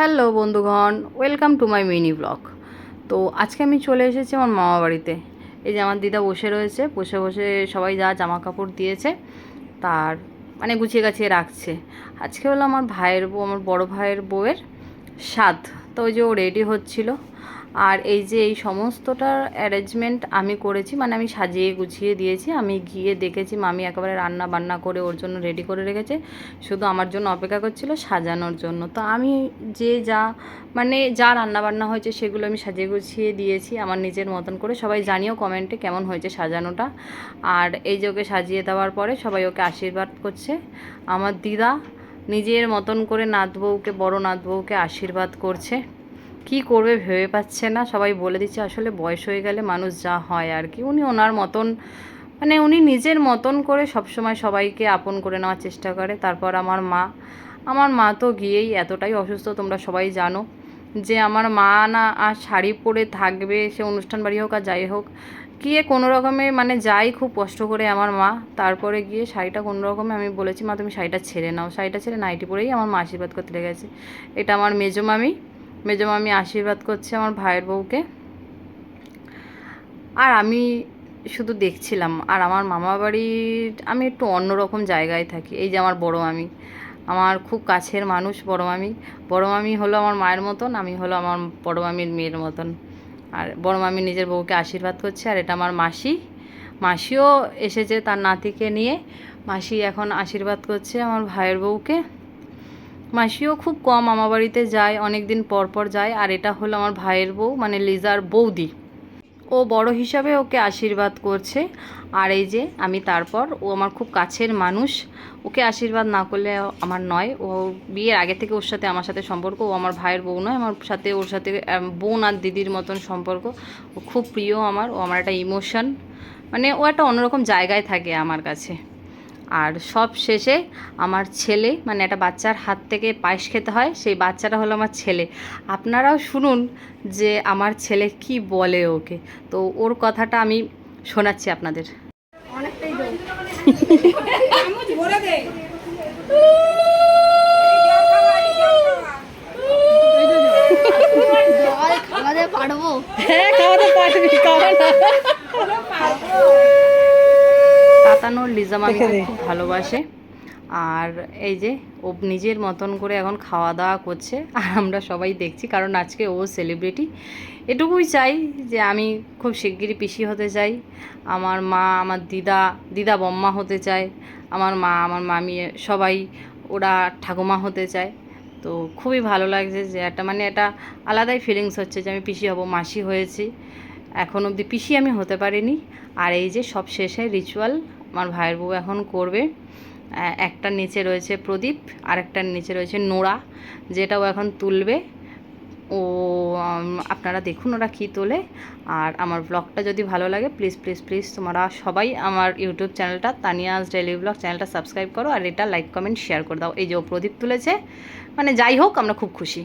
Hello বন্ধুগণ, welcome to my mini blog. তো আজকে আমি চলে এসেছি আমার মামা বাড়িতে। এই যে আমার দিদা বসে রয়েছে, বসে বসে সবাই যা জামা কাপড় দিয়েছে, তার মানে গুছিয়ে গাছিয়ে রাখছে। আজকে হলো আমার ভাইয়ের বউ, আমার বড় ভাইয়ের বউয়ের স্বাদ তো ওই যে ও রেডি হচ্ছিল। আর এই যে এই সমস্তটার অ্যারেঞ্জমেন্ট আমি করেছি মানে আমি সাজিয়ে গুছিয়ে দিয়েছি। আমি গিয়ে দেখেছি মামি একেবারে রান্না বান্না করে ওর জন্য রেডি করে রেখেছে। শুধু আমার জন্য অপেক্ষা করছিল সাজানোর জন্য। তো আমি যে যা মানে যা রান্না বান্না হয়েছে সেগুলো আমি সাজিয়ে গুছিয়ে দিয়েছি আমার নিজের মতন করে। সবাই জানিও কমেন্টে কেমন হয়েছে সাজানোটা। আর এই যে ওকে সাজিয়ে দেওয়ার পরে সবাই ওকে আশীর্বাদ করছে। আমার দিদা নিজের মতন করে নাত বউকে বড় নাত বউকে আশীর্বাদ করছে। কি করবে ভেবে পাচ্ছে না, সবাই বলে দিচ্ছে, আসলে বয়স হয়ে গেলে মানুষ যা হয় আর কি। উনি ওনার মতন মানে উনি নিজের মতন করে সবসময় সবাইকে আপন করে নেওয়ার চেষ্টা করে। তারপর আমার মা আমার মা তো গিয়েই এতটাই অসুস্থ, তোমরা সবাই জানো যে আমার মা না আর শাড়ি পরে থাকবে, সে অনুষ্ঠান বাড়ি হোক আর যাই হোক, গিয়ে কোনো রকমে মানে যাই খুব কষ্ট করে আমার মা, তারপরে গিয়ে শাড়িটা কোনো রকমে আমি বলেছি, মা, তুমি শাড়িটা ছেড়ে নাও। শাড়িটা ছেড়ে নাইটি পরেই আমার মা আশীর্বাদ করতে লেগেছে। এটা আমার মেজো মামি মেজো মামি আশীর্বাদ করছে আমার ভাইয়ের বউকে। আর আমি শুধু দেখছিলাম, আর আমার মামা বাড়ির আমি একটু অন্যরকম জায়গায় থাকি। এই যে আমার বড় মামি, আমার খুব কাছের মানুষ বড় মামি। বড় মামি হলো আমার মায়ের মতন, আমি হলো আমার বড় মামির মেয়ের মতন। আর বড় মামি নিজের বউকে আশীর্বাদ করছে, আর এটা আমার মাসি। মাসিও এসেছে তার নাতিকে নিয়ে। মাসি এখন আশীর্বাদ করছে আমার ভাইয়ের বউকে। মাসিও খুব কম আমার বাড়িতে যায় অনেক দিন পর পর যায়, আর এটা হলো আমার ভাইয়ের বউ মানে লিজার বৌদি। ও বড় হিসাবে ওকে আশীর্বাদ করছে, আর এই যে আমি তারপর, ও আমার খুব কাছের মানুষ, ওকে আশীর্বাদ না করলে আমার নয়। ও বিয়ের আগে থেকে ওর সাথে আমার সাথে সম্পর্ক, ও আমার ভাইয়ের বউ নয়, আমার সাথে, ওর সাথে বোন আর দিদির মতন সম্পর্ক। ও খুব প্রিয় আমার, ও আমার একটা ইমোশন মানে ও একটা অন্যরকম জায়গায় থাকে আমার কাছে। আর সব শেষে আমার ছেলে মানে একটা বাচ্চার হাত থেকে পায়েস খেতে হয় সেই বাচ্চাটা হলো আমার ছেলে। আপনারাও শুনুন যে আমার ছেলে কি বলে ওকে। তো ওর কথাটা আমি শোনাচ্ছি আপনাদের। পারব? হ্যাঁ খাওয়াতে পারবি খাওয়া। না তাতানোর লিজা মামিকে খুব ভালোবাসে। আর এই যে ও নিজের মতন করে এখন খাওয়া দাওয়া করছে আর আমরা সবাই দেখছি কারণ আজকে ও সেলিব্রিটি এটুকুই চাই যে আমি খুব শিগগিরই পিসি হতে চাই। আমার মা আমার দিদা দিদা বম্মা হতে চায়। আমার মা আমার মামি সবাই ওরা ঠাকুমা হতে চায়। তো খুবই ভালো লাগছে যে একটা মানে একটা আলাদাই ফিলিংস হচ্ছে যে আমি পিসি হব মাসি হয়েছি। এখন অবধি পিসি আমি হতে পারিনি। আর এই যে সব শেষে রিচুয়াল আমার ভাইয়ের বউ এখন করবে। একটার নিচে রয়েছে প্রদীপ আর একটার নিচে রয়েছে নোড়া, যেটাও এখন তুলবে। ও আপনারা দেখুন ওরা কী তোলে। আর আমার ব্লগটা যদি ভালো লাগে প্লিজ প্লিজ প্লিজ তোমরা সবাই আমার ইউটিউব চ্যানেলটা তানিয়াজ ডেলি ব্লগ চ্যানেলটা সাবস্ক্রাইব করো আর এটা লাইক কমেন্ট শেয়ার করে দাও। এই যে ও প্রদীপ তুলেছে মানে যাই হোক, আমরা খুব খুশি।